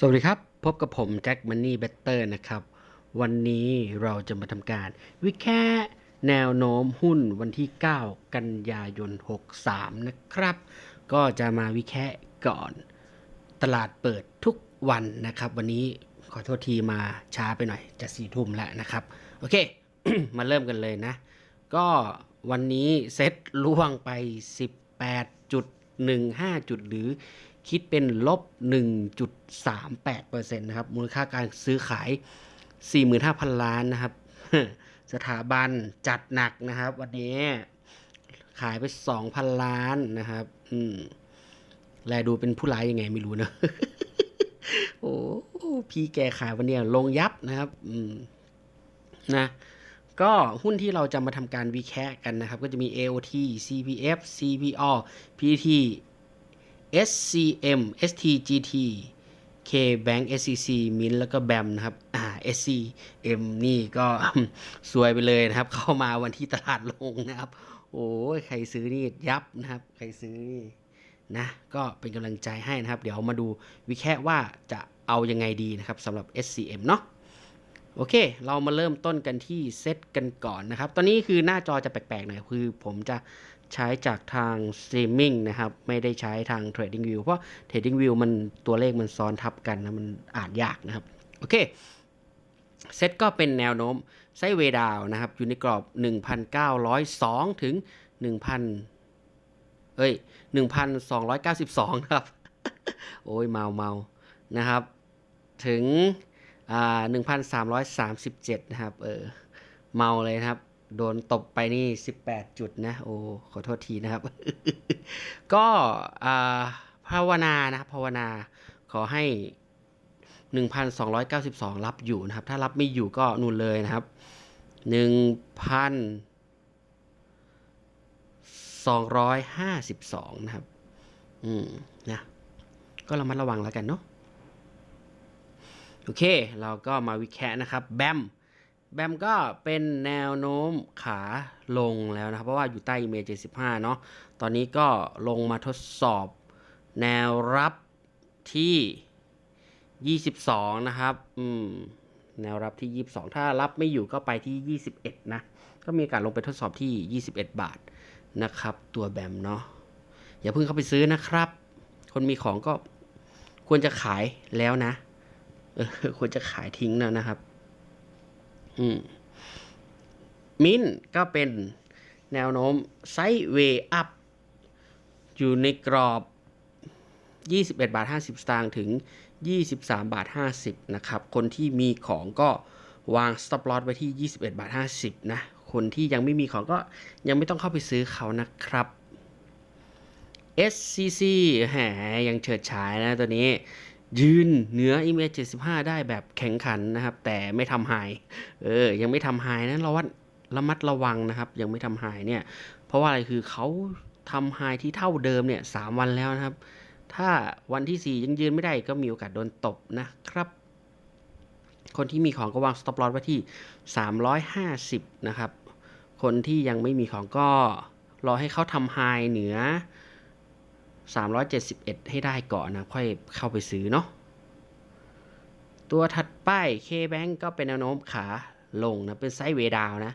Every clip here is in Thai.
สวัสดีครับ พบกับผมแจ็คมันนี่เบเตอร์นะครับ วันนี้เราจะมาทำการ วิแค่แนวโน้มหุ้นวันที่ 9 กันยายน 63 นะครับ ก็จะมาวิแค่ก่อน ตลาดเปิดทุกวันนะครับ วันนี้ขอโทษทีมาช้าไปหน่อย จะสี่ทุ่มแล้วนะครับ โอเค มาเริ่มกันเลยนะ ก็วันนี้เซ็ตล่วงไป 18จุด หรือคิดเป็นลบ 1.38%นะครับ มูลค่าการซื้อขาย 45,000 ล้านนะครับ สถาบันจัดหนักนะครับ วันนี้ขายไป 2,000 ล้านนะครับ อืมแลดูเป็นผู้ร้ายยังไงไม่รู้นะ โอ้ พี่แกขายวันนี้ลงยับนะครับ อืม นะ ก็หุ้นที่เราจะมาทำการวิแคะกันนะครับ ก็จะมี AOT CPF CPO PT SCM STGT KBank SCC Mint แล้วก็ BAM นะครับอ่า SCM นี่ก็สวยไปเลยนะครับ เข้ามาวันที่ตลาดลงนะครับ โอ้ยใครซื้อนี่ยับนะครับ ใครซื้อนี่นะ ก็เป็นกำลังใจให้นะครับ เดี๋ยวมาดูวิแคะว่าจะเอายังไงดีนะครับสำหรับ SCM เนาะ โอเค เรามาเริ่มต้นกันที่เซตกันก่อนนะครับ ตอนนี้คือหน้าจอจะแปลกๆหน่อย คือผมจะใช้จากทาง Streaming นะครับ ไม่ได้ใช้ทาง Trading View เพราะ Trading View มันตัวเลขมันซ้อนทับกันนะ มันอ่านยากนะครับ โอเค เซตก็เป็นแนวโน้มไซเวดาวนะครับ อยู่ในกรอบ 1,902 ถึง 1,000 เอ้ย 1,292 นะครับ โอ้ยเมาเมานะครับ ถึง อ่าหนึ่งพันสามร้อยสามสิบเจ็ดนะครับ เออ เมาเลยนะครับ โดนตบไปนี่สิบแปดจุดนะ โอ้ ขอโทษทีนะครับ ก็อ่าภาวนานะภาวนาขอให้หนึ่งพันสองร้อยเก้าสิบสองรับอยู่นะครับ ถ้ารับไม่อยู่ก็นู่นเลยนะครับหนึ่งพันสองร้อยห้าสิบสองนะครับ อืม นะ ก็ระมัดระวังแล้วกันเนาะ โอเค เราก็มาวิแคะนะครับแบมแบมก็เป็นแนวโน้มขาลงแล้วนะครับ เพราะว่าอยู่ใต้อีเจ75 เนาะตอนนี้ก็ลงมาทดสอบแนวรับที่ 22 นะครับ อืม แนวรับที่ 22 ถ้ารับไม่อยู่ก็ไปที่ 21 นะ ก็มีกาสลงไปทดสอบที่ 21 บาทนะครับ ตัวแบมเนาะ อย่าเพิ่งเข้าไปซื้อนะครับ คนมีของก็ควรจะขายแล้วนะ เออควรจะขายทิ้งแล้วนะครับ อืม มินก็เป็นแนวโน้มไซด์เวย์อัพอยู่ในกรอบ 21 บาท 50 สตางค์ถึง 23 บาท 50 นะครับ คนที่มีของก็วาง stop loss ไว้ที่ 21 บาท 50 นะ คนที่ยังไม่มีของก็ยังไม่ต้องเข้าไปซื้อเขานะครับ SCC แหมยังเฉิดฉายนะตัวนี้ ยืนเหนือ Image 75 ได้แบบแข็งขันนะครับ แต่ไม่ทำไฮเออยังไม่ทำไฮนะระวัดระมัดระวังนะครับ ยังไม่ทำไฮเนี่ย เพราะว่าอะไรคือเขาทำไฮที่เท่าเดิมเนี่ยสามวันแล้วนะครับ ถ้าวันที่ 4 ยังยืนไม่ได้ก็มีโอกาสโดนตบนะครับ คนที่มีของก็วาง stop loss ไว้ที่ 350 นะครับ คนที่ยังไม่มีของก็รอให้เขาทำไฮเหนือ 371 ให้ได้ก่อนนะ ค่อยเข้าไปซื้อเนาะตัวถัดไป K-Bank ก็เป็นแนวโน้มขาลงนะ เป็นไซด์เวดาวนะ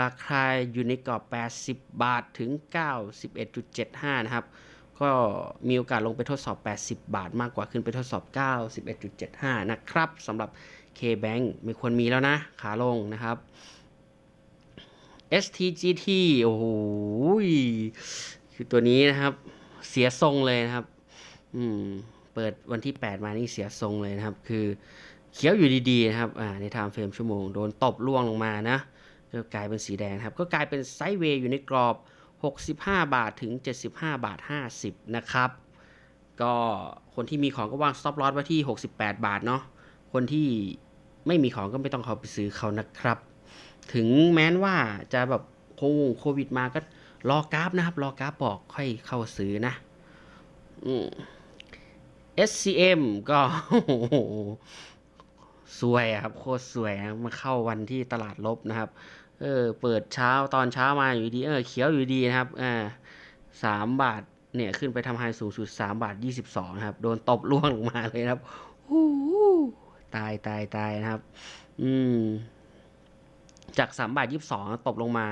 ราคาอยู่ในกรอบ 80 บาทถึง 91.75 นะครับ ก็มีโอกาสลงไปทดสอบ 80 บาทมากกว่าขึ้นไปทดสอบ 91.75 นะครับสำหรับ K-Bank มีควรมีแล้วนะ ขาลงนะครับ STGT โอ้โหคือตัวนี้นะครับ เสียทรงเลยนะครับ อืม เปิดวันที่ 8 มานี่เสียทรงเลยนะครับ คือเขียวอยู่ดีๆนะครับ อ่า ในไทม์เฟรมชั่วโมง โดนตบล่วงลงมานะก็กลายเป็นสีแดงครับ ก็กลายเป็นไซด์เวย์อยู่ในกรอบ 65 บาทถึง 75 บาท 50 นะครับ ก็คนที่มีของก็วาง stop loss ไว้ที่ 68 บาทเนาะ คนที่ไม่มีของก็ไม่ต้องเข้าไปซื้อเขานะครับ ถึงแม้นว่าจะแบบโควงโควิดมาก็ รอกราฟนะครับ รอกราฟบอกค่อยเข้าซื้อนะอ SCM ก็โหสวยครับ โคตรสวยนะมาเข้าวันที่ตลาดลบนะครับ เออ เปิดเช้าตอนเช้ามาอยู่ดี เออ เขียวอยู่ดีนะครับ อ่าสามบาทเนี่ยขึ้นไปทำไฮสูงสุดสามบาทยี่สิบสองครับ โดนตบล่วงลงมาเลยครับโหูตายตายตายนะครับ อืม จากสามบาทยี่สิบสองตกลงมา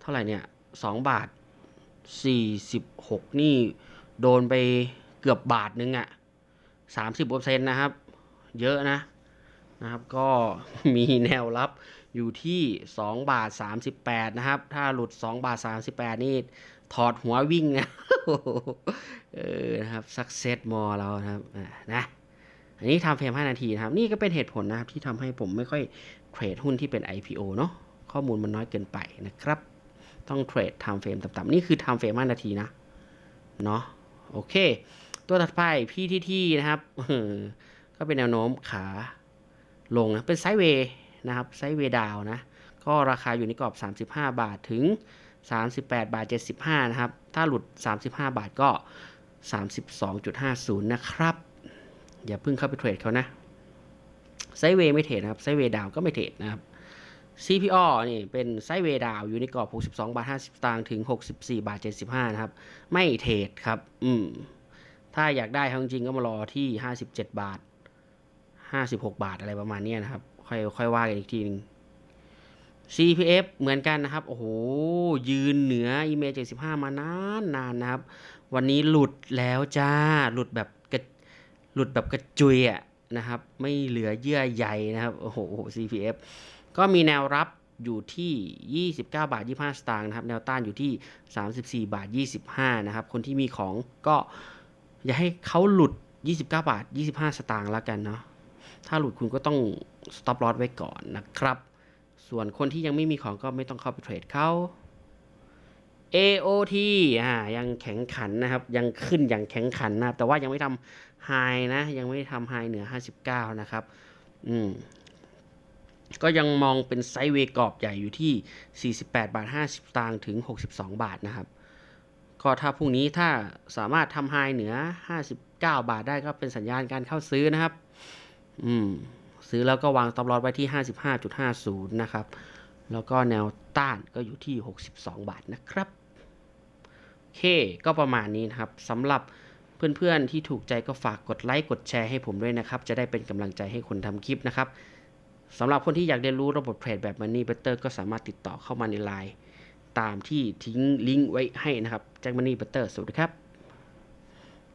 เท่าไหร่เนี่ย สองบาทสี่สิบหกนี่โดนไปเกือบบาทนึงอะ่ะสามสิบเปอร์เซ็นต์นะครับ เยอะนะนะครับ ก็มีแนวรับอยู่ที่สองบาทสามสิบแปดนะครับ ถ้าหลุดสองบาทสามสิบแปดนี่ถอดหัววิ่งนะเออนะครับ success more เราครับนะอันนี้ทำเฟรม 5 นาทีนะครับ นี่ก็เป็นเหตุผลนะครับที่ทำให้ผมไม่ค่อยเทรดหุ้นที่เป็น IPO เนาะข้อมูลมันน้อยเกินไปนะครับ ต้องเทรด time frame ต่ำๆนี่คือ time frame 5นาทีนะเนาะโอเค ตัวถัดไป PTT นะครับก็เป็นแนวโน้มขาลงนะ เป็นไซด์เวย์นะครับไซด์เวย์ดาวนะ ก็ราคาอยู่ในกรอบ 35 บาทถึง 38 บาท 75 นะครับ ถ้าหลุด 35 บาทก็ 32.50 นะครับ อย่าเพิ่งเข้าไปเทรดเขานะไซด์เวย์ไม่เทรดนะครับไซด์เวย์ดาวก็ไม่เทรดนะครับ CPO นี่เป็นไซเวดาวอยู่ในกรอบ 62 บาท 50 สตางค์ถึง 64 บาท 75 นะครับ ไม่เทรดครับ อืม ถ้าอยากได้ทั้งจริงก็มารอที่ 57 บาท 56 บาทอะไรประมาณนี้นะครับ ค่อยค่อยว่ากันอีกทีหนึง CPF เหมือนกันนะครับ โอ้โห ยืนเหนืออีเมล75 มานานนานนะครับ วันนี้หลุดแล้วจ้า หลุดแบบกระหลุดแบบกระจุยอะนะครับ ไม่เหลือเยื่อใยนะครับ โอ้โห CPF ก็มีแนวรับอยู่ที่ 29 บาท 25 สตางค์นะครับ แนวต้านอยู่ที่ 34 บาท 25 นะครับ คนที่มีของก็อย่าให้เขาหลุด 29 บาท 25 สตางค์แล้วกันเนาะ ถ้าหลุดคุณก็ต้อง stop loss ไว้ก่อนนะครับ ส่วนคนที่ยังไม่มีของก็ไม่ต้องเข้าไปเทรดเขา AOT อ่ายังแข็งขันนะครับ ยังขึ้นอย่างแข็งขันนะครับ แต่ว่ายังไม่ทำไฮนะ ยังไม่ทำไฮเหนือ 59 นะครับ อืม ก็ยังมองเป็นไซด์เวกรอบใหญ่อยู่ที่ 48 บาท 50ตางค์ถึง 62 บาทนะครับ ก็ถ้าพรุ่งนี้ถ้าสามารถทำไฮเหนือ 59 บาทได้ก็เป็นสัญญาณการเข้าซื้อนะครับ อืม ซื้อแล้วก็วางตลอดไว้ที่ 55.50 นะครับ แล้วก็แนวต้านก็อยู่ที่ 62 บาทนะครับโอเค ก็ประมาณนี้นะครับสำหรับเพื่อนๆที่ถูกใจก็ฝากกดไลค์กดแชร์ให้ผมด้วยนะครับ จะได้เป็นกำลังใจให้คนทำคลิปนะครับ สำหรับคนที่อยากเรียนรู้ระบบเทรดแบบ Money Better ก็สามารถติดต่อเข้ามาในไลน์ตามที่ทิ้งลิงก์ไว้ให้นะครับแจ็คมันนี่เบเตอร์สวัสดีครับ